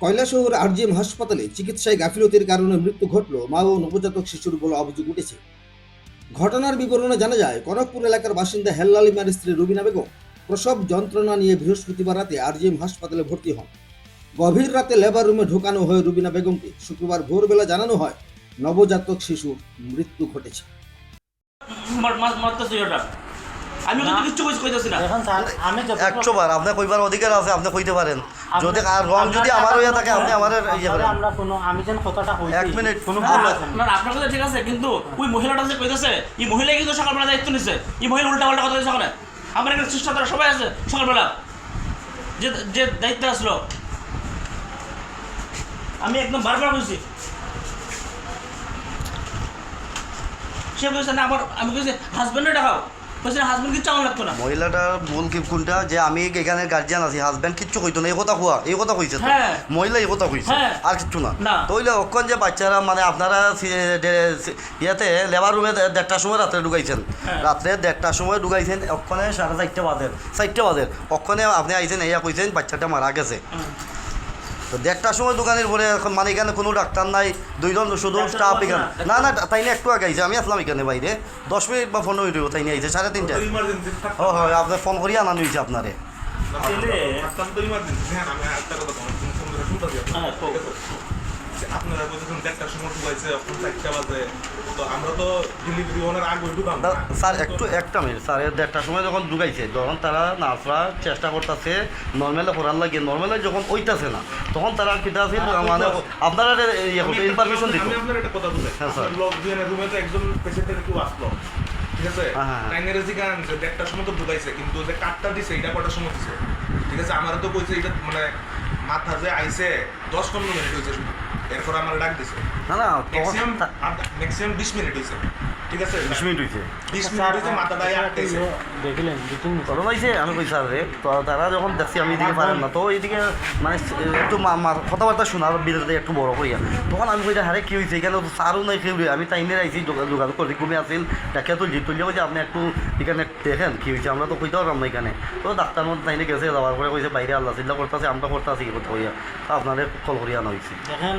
Kailashahar RGM হাসপাতালে চিকিৎসায় গাফিলতির কারণে মৃত্যু ঘটল মা ও নবজাতক শিশুর বলে অভিযোগ উঠেছে। ঘটনার বিবরণে জানা যায়, কনকপুর এলাকার বাসিন্দা হেল্লাল স্ত্রী রুবিনা বেগম প্রসব যন্ত্রণা নিয়ে বৃহস্পতিবার রাতে আরজিএম হাসপাতালে ভর্তি হন। গভীর রাতে লেবার রুমে ঢোকানো হয় রুবিনা বেগমকে শুক্রবার ভোরবেলা জানানো হয়, নবজাতক শিশুর মৃত্যু ঘটেছে। আমি কিন্তু কিচ্ছু কইতে কইতেছি না এখন স্যার আমি যত একশো বার আপনি কইবার অধিকার আছে আপনি কইতে পারেন। যদি আর রং যদি আমার হইয়া থাকে আপনি আমার ইয়ে করেন। আমরা কোনো আমি যেন কথাটা কইছি এক মিনিট। কোনো ভুল আছে না, না, আপনার কথা ঠিক আছে কিন্তু ওই মহিলাটা যে কইতেছে এই মহিলা কিন্তু সকালবেলা দায়িত্ব নিছে। এই মহিলা উল্টা পাল্টা কথা দিচ্ছে ওখানে। আমার এখানে শিষ্টাচারা সবাই আছে সকালবেলা। যে যে দায়িত্ব আসলো। আমি একদম বারবার বলছি। সে বলছে না আমার আমি বলছি হাজব্যান্ডে দেখাও। বলছে হাজব্যান্ড কিচ্ছু আমার লাগতো না মহিলাটার ভুল কি কোনটা যে আমি এখানে গার্জিয়ান আছি হাজবেন্ড কিচ্ছু কইতো না এই কথা কোয়া এই কথা কইছে হ্যাঁ। মহিলা এই কথা কইছে হ্যাঁ। আর কিচ্ছু না। তইলে অক্ষণ যে বাচ্চারা মানে আপনারা ইয়াতে লেবার রুমে দেড়টার সময় রাত্রে ঢুকাইছেন হ্যাঁ। রাত্রে দেড়টার সময় ঢুকাইছেন অক্ষণে সাড়ে চারটে বাজের চারটে বাজের অক্ষণে আপনি আইছেন ইয়া কইছেন বাচ্চাটা মারা গেছে। তো দেড়টার সময় দোকানের বলে এখন মানে এখানে কোনো ডাক্তার নাই দুইজন শুধু স্টাফ এখানে। না, না তাই না একটু আগে আইছে আমি আসলাম এখানে বাইরে। দশ মিনিট বা পনেরো মিনিট হইব, তাই নিয়ে আইছে সাড়ে তিনটায়। ও হয় আপনি ফোন করিয়া আনানো হয়েছে আপনারে। হ্যাঁ হ্যাঁ। আপনারা বলতেছেন দেড়টার সময় ঢুকাইছে এখন চারটা বাজে তো আমরা তো ডেলিভারি ওনার আগে ঢুকাম স্যার একটু একটা মিনিট স্যার দেড়টার সময় যখন ঢুকাইছে তখন তারা নার্সরা চেষ্টা করতেছে নর্মালে করার লাগে নর্মালে যখন ওইটাছে না তখন তারা কিটা আছে মানে আপনারা ইয়ে ইনফরমেশন দিত। আমি আপনার একটা কথা বলি। হ্যাঁ, স্যার। লোক দিয়ে রুমে তো একজন পেশেন্টের কেউ আসলো। ঠিক আছে? হ্যাঁ, হ্যাঁ, হ্যাঁ। যে দেড়টার সময় তো ঢুকাইছে কিন্তু যে কাঠটা দিছে এটা কটার সময় দিছে? ঠিক আছে? আমার তো কইছে এটা মানে মাথা যে আইছে দশ পনেরো মিনিট হয়েছে শুধু। এরপর আমার ডাক দিছে। না না ম্যাক্সিমাম ম্যাক্সিমাম বিশ মিনিট হয়েছে ঠিক আছে? বিশ মিনিট হয়েছে বিশ মিনিট হয়েছে মাথাটা আটকেছে দেখিলেন দুদিন তখন আমি কই স্যার রে তো তারা যখন দেখছি আমি এদিকে পারেন না তো এইদিকে মানে একটু কথাবার্তা শোনার বিরোধী একটু বড় করিয়া। তখন আমি কইটা হারে কি হয়েছে এখানে তো স্যারও নাই কেউ আমি তাইনে আইছি যোগা- যোগাযোগ করছি ঘুমে আসিল দেখে তুলছি তুললে কইছে আপনি একটু এখানে দেখেন কি হয়েছে আমরা তো কইতে পারলাম না এখানে। তো ডাক্তার মধ্যে তাইনে গেছে যাওয়ার পরে কইছে বাইরে আল্লাহ চিল্লা করতেছে আমরা করতেছি কি কথা হইয়া তো আপনাদের কল করিয়া আনা হয়েছে দেখেন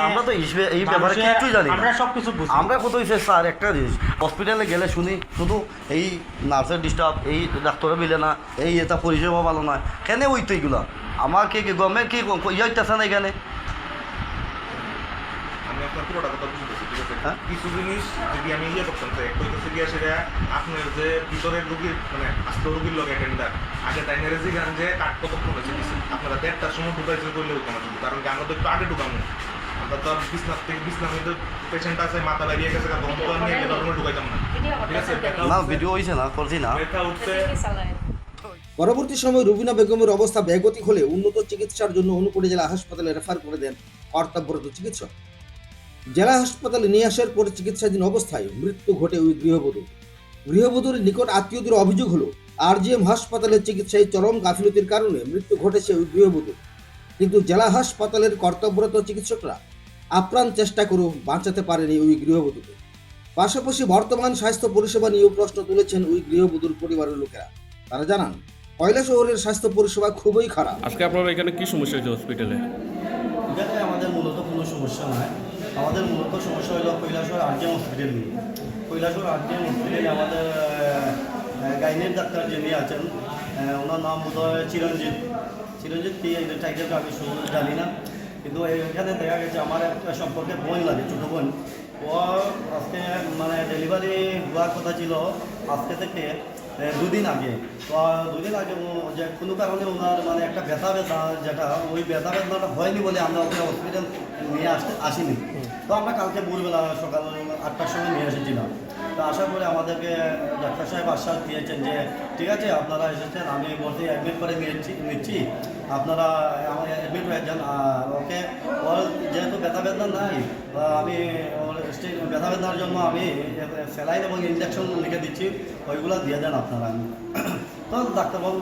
আমরা তো এই- ব্যাপারে কিচ্ছুই জানি আমরা সব কিছু বুঝি। আমরা কত হয়েছে স্যার? একটা জিনিস হসপিটালে গেলে শুনি শুধু এই নার্সের ডিস্টার্ব এই ডাক্তারের মিলে না এই এটা পরিষেবা ভালো নয়। কেন ওই তো এইগুলা আমার কি কি গভর্নমেন্ট কি ইয়াইতেছে না এখানে? আমি আপনার পুরোটা কথা বুঝতেছি ঠিক আছে? হ্যাঁ? কিছু জিনিস যদি আমি ইয়ে করতাম তো একটা গিয়া সেটা আপনার যে ভিতরের রুগীর মানে আস্ত রুগীর লগে অ্যাটেন্ডার আগে টাইমের যে গান যে কাট কতক্ষণ হয়েছে আপনারা দেড়টার সময় ঢুকাইছে করলে হতো না কারণ কি তো একটু আগে ঢুকাবো থেকে মধ্যে পেশেন্ট আছে মাথা গেছে তখন তো রুমে ঢুকাইতাম না। ঠিক আছে না ভিডিও হয়েছে না করছি না। ব্যথা উঠছে। পরবর্তী সময় রুবিনা বেগমের অবস্থা ব্যাগতিক হলে উন্নত চিকিৎসার জন্য অনুকূলে জেলা হাসপাতালে রেফার করে দেন কর্তব্যরত চিকিৎসক। জেলা হাসপাতালে নিয়ে আসার পরে চিকিৎসাধীন অবস্থায় মৃত্যু ঘটে ওই গৃহবধূ গৃহবধূর নিকট আত্মীয়দের অভিযোগ হলো আরজিএম হাসপাতালের চিকিৎসায় চরম গাফিলতির কারণে মৃত্যু ঘটেছে ওই গৃহবধূ কিন্তু জেলা হাসপাতালের কর্তব্যরত চিকিৎসকরা আপ্রাণ চেষ্টা করেও বাঁচাতে পারেনি ওই গৃহবধূকে। পাশাপাশি বর্তমান স্বাস্থ্য পরিষেবা নিয়েও প্রশ্ন তুলেছেন ওই গৃহবধূর পরিবারের লোকেরা। তারা জানান কয়লা শহরের স্বাস্থ্য পরিষেবা খুবই খারাপ। আজকে আপনারা এখানে কি সমস্যা হয়েছে হসপিটালে এখানে আমাদের মূলত কোনো সমস্যা নয় আমাদের মূলত সমস্যা হলো কৈলাসর আরজিএম হসপিটাল নিয়ে। কৈলাসর আরজিএম হসপিটালে আমাদের গাইনের ডাক্তার যিনি আছেন ওনার নাম বোধ হয় চিরঞ্জিত। চিরঞ্জিত কি টাইটেলটা আমি জানি না। কিন্তু এখানে দেখা গেছে আমার একটা সম্পর্কে বোন লাগে, ছোটো বোন ও আজকে মানে ডেলিভারি হওয়ার কথা ছিল আজকে থেকে দুদিন আগে। তো দুদিন আগে যে কোনো কারণে ওনার মানে একটা ব্যথা ব্যথা যেটা, ওই ব্যথা ব্যথাটা হয়নি বলে আমরা ওকে হসপিটাল নিয়ে আসতে আসিনি। তো আমরা কালকে ভোরবেলা সকাল আটটার সময় নিয়ে এসেছিলাম। তো আশা করে আমাদেরকে ডাক্তার সাহেব আশ্বাস দিয়েছেন যে, ঠিক আছে, আপনারা এসেছেন, আমি বলতে অ্যাডমিট করে নিয়েছি, নিচ্ছি। আপনারা আমার অ্যাডমিট হয়ে যান ওকে ওর যেহেতু ব্যথা বেদনা নাই আমি ওর ব্যথা বেদনার জন্য আমি স্যালাইন এবং ইঞ্জেকশন লিখে দিচ্ছি, ওইগুলো দিয়ে দেন আপনারা। আমি তো ডাক্তারবাবু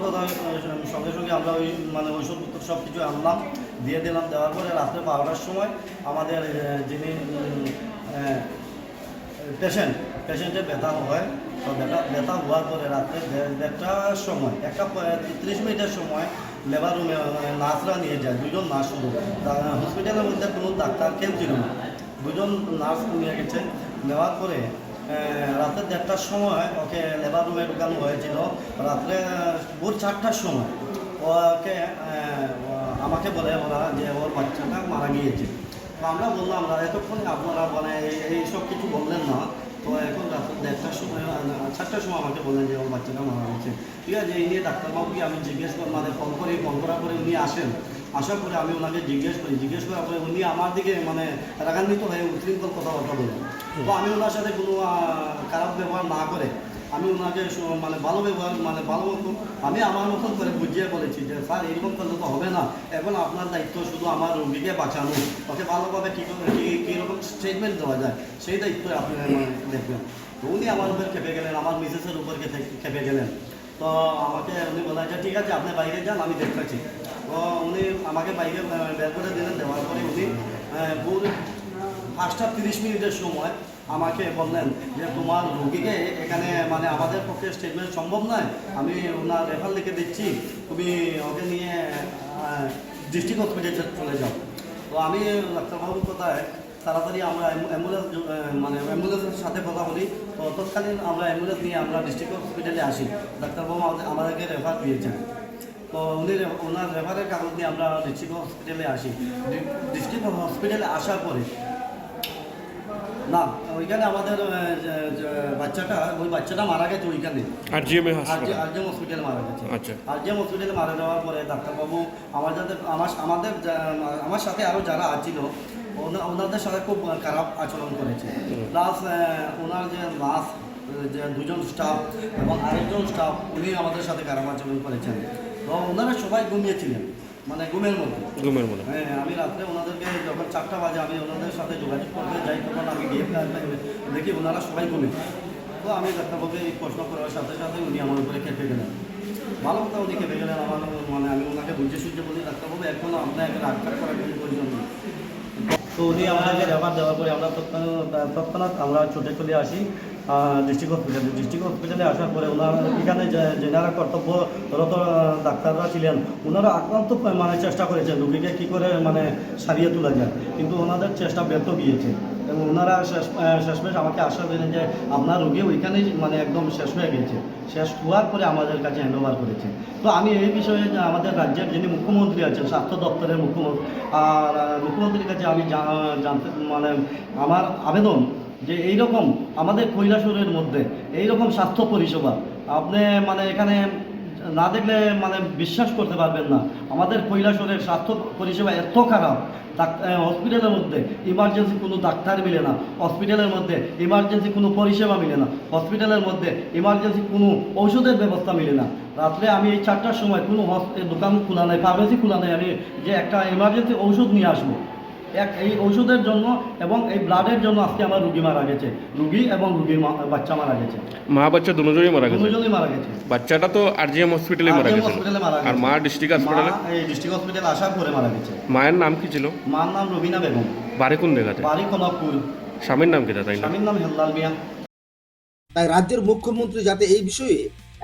সঙ্গে সঙ্গে আমরা ওই মানে ওষুধপত্র সব কিছু আনলাম, দিয়ে দিলাম, দেওয়ার পরে রাত্রে বারোটার সময় আমাদের যিনি পেশেন্ট পেশেন্টের ব্যথা হয়, তো ব্যথা ব্যথা হওয়ার পরে রাত্রে দেড়টার সময়, একটা ত্রিশ মিনিটের সময় লেবার রুমে নার্সরা নিয়ে যায় দুজন নার্স শুধু হসপিটালের মধ্যে কোনো ডাক্তার কেউ ছিল না। দুজন নার্স নিয়ে গেছে। নেওয়ার পরে রাতে দেড়টার সময় ওকে লেবার রুমে ঢুকানো হয়েছিল। রাত্রে, ভোর চারটার সময়। ওকে আমাকে বলে ওরা যে ওর বাচ্চাটা মারা গিয়েছে। তো আমরা বললাম এতক্ষণ আপনারা মানে এই- এই সব কিছু বললেন না। তো এখন রাত্রে দেড়টার সময় চারটার সময় আমাকে বললেন যে ওর বাচ্চাটা মারা গেছে। ঠিক আছে, এই নিয়ে ডাক্তারবাবুকে আমি জিজ্ঞেস কর মানে ফোন করি ফোন করার পরে উনি আসেন। আসার পরে আমি ওনাকে জিজ্ঞেস করি। জিজ্ঞেস করার পরে উনি আমার দিকে মানে রাগান্বিত হয়ে উশৃঙ্খল কথাবার্তা বলেন তো আমি ওনার সাথে কোনো খারাপ ব্যবহার না করে আমি ওনাকে মানে ভালো ব্যবহার মানে ভালো মতো আমি আমার মতন করে বুঝিয়ে বলেছি যে, স্যার এরকম করলে তো হবে না। এখন আপনার দায়িত্ব শুধু আমার রোগীকে বাঁচানো। ওকে ভালোভাবে কী কীরকম স্টেটমেন্ট দেওয়া যায়, সেই দায়িত্ব আপনি মানে দেখবেন। উনি আমার উপর খেপে গেলেন, আমার মিসেসের উপর খেপে- গেলেন। তো আমাকে উনি বললেন যে, ঠিক আছে, আপনি বাইরে যান, আমি দেখতেছি। তো উনি আমাকে বাইরে বের করে দিলেন। দেওয়ার পরে উনি ভোর পাঁচটা তিরিশ মিনিটের সময় আমাকে বললেন যে, তোমার রোগীকে এখানে মানে আমাদের পক্ষে স্টেটমেন্ট সম্ভব নয়। আমি ওনার রেফার লিখে দিচ্ছি। তুমি ওকে নিয়ে ডিস্ট্রিক্ট হসপিটালে চলে যাও। তো আমি ডাক্তারবাবুর কথায় তাড়াতাড়ি আমরা অ্যাম্বুলেন্স মানে অ্যাম্বুলেন্সের সাথে কথা বলি। তো তৎকালীন আমরা অ্যাম্বুলেন্স নিয়ে আমরা ডিস্ট্রিক্ট হসপিটালে আসি। ডাক্তারবাবু আমাদের আমাদেরকে রেফার দিয়েছেন। তো উনি ওনার রেফারের কাগজ নিয়ে আমরা ডিস্ট্রিক্ট হসপিটালে আসি। ডিস্ট্রিক্ট হসপিটালে আসার পরে না ওইখানে আমাদের বাচ্চাটা ওই বাচ্চাটা মারা গেছে ওইখানে। আর জিএমএ আরজে হাসপাতাল আরজেম হসপিটালে মারা গেছে। আচ্ছা। আরজেম হসপিটালে মারা যাওয়ার পরে ডাক্তারবাবু আমার যাদের আমার আমাদের আমার সাথে আরও যারা আছিল ওনাদের সাথে খুব খারাপ আচরণ করেছে। প্লাস ওনার যে লাশ যে দুজন স্টাফ এবং আরেকজন স্টাফ উনি আমাদের সাথে খারাপ আচরণ করেছেন। তো ওনারা সবাই ঘুমিয়েছিলেন মানে ঘুমের মধ্যে। ঘুমের মনে হ্যাঁ আমি রাত্রে ওনাদেরকে যখন চারটা বাজে আমি ওনাদের সাথে যোগাযোগ করতে যাই তখন আমি গিয়ে দেখি ওনারা সবাই ঘুমে তো আমি ডাক্তারবাবুকে এই প্রশ্ন করার সাথে সাথে উনি আমার উপরে খেপে গেলেন। ভালো কথা উনি খেপে গেলেন আমার মানে আমি ওনাকে বুঝে সুঝে বলি ডাক্তারবাবু এখন আপনাকে আটকাট করার কোনো প্রয়োজন নেই তো উনি আমাদেরকে রেফার দেওয়ার পরে আমরা তৎক্ষণাৎ তৎক্ষণাৎ আমরা ছুটে চলে আসি ডিস্ট্রিক্ট হসপিটালে ডিস্ট্রিক্ট হসপিটালে আসার পরে ওনার এখানে যেনারা কর্তব্যরত ডাক্তাররা ছিলেন, ওনারা আক্রান্ত মানে চেষ্টা করেছেন, রুগীকে কী করে মানে সারিয়ে তোলা যায়। কিন্তু ওনাদের চেষ্টা ব্যর্থ গিয়েছে। ওনারা শেষমেশ আমাকে আশ্বাস দিলেন যে আপনার রুগী ওইখানেই মানে একদম শেষ হয়ে গেছে। শেষ হওয়ার পরে আমাদের কাছে হ্যান্ড ওভার করেছে। তো আমি এই বিষয়ে আমাদের রাজ্যের যিনি মুখ্যমন্ত্রী আছেন, স্বাস্থ্য দপ্তরের মুখ্যমন্ত্রী, আর মুখ্যমন্ত্রীর কাছে আমি জানতে মানে আমার আবেদন যে এই রকম আমাদের কৈলাসুরের মধ্যে এই রকম স্বাস্থ্য পরিষেবা, আপনি মানে এখানে না দেখলে মানে বিশ্বাস করতে পারবেন না। আমাদের কৈলাসরের স্বাস্থ্য পরিষেবা এত খারাপ হসপিটালের মধ্যে ইমার্জেন্সি কোনো ডাক্তার মিলে না। হসপিটালের মধ্যে ইমার্জেন্সি কোনো পরিষেবা মিলে না। হসপিটালের মধ্যে ইমার্জেন্সি কোনো ঔষধের ব্যবস্থা মিলে না। রাত্রে আমি এই চারটার সময় কোনো দোকান খোলা নেই ফার্মেসি খোলা নেই, আমি যে একটা ইমার্জেন্সি ঔষধ নিয়ে আসব। এক এই ওষুধের জন্য এবং এই ব্লাডের জন্য আজকে আমার রুগী মারা গেছে। রুগী এবং রুগীর বাচ্চা মারা গেছে। মা বাচ্চা দুজনেই মারা গেছে? দুজনই মারা গেছে। বাচ্চাটা তো আরজিএম হসপিটালে মারা গেছে। আর মা ডিস্ট্রিক্ট হাসপাতালে মা এই ডিস্ট্রিক্ট হসপিটালে আসার পরে মারা গেছে। মায়ের নাম কি ছিল? মার নাম রবিনা বেগম। বাড়ি কোন জায়গাতে? বাড়ি কনকপুর স্বামীর নাম কি তাই স্বামীর নাম হেল্লাল মিয়া। তাই রাজ্যের মুখ্যমন্ত্রী যাতে এই বিষয়ে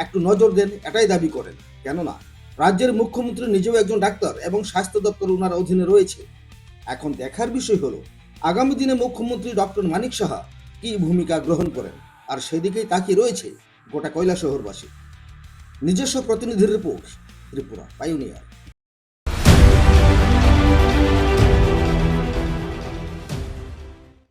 একটু নজর দেন এটাই দাবি করেন। কেননা রাজ্যের মুখ্যমন্ত্রী নিজেও একজন ডাক্তার এবং স্বাস্থ্য দপ্তর ওনার অধীনে রয়েছে। এখন দেখার বিষয় হলো, আগামী দিনে মুখ্যমন্ত্রী ডক্টর মানিক সাহা কি ভূমিকা গ্রহণ করেন? আর সেদিকেই তাকিয়ে রয়েছে গোটা কয়লা শহরবাসী নিজস্ব প্রতিনিধির রিপোর্ট, ত্রিপুরা, পাইওনিয়ার।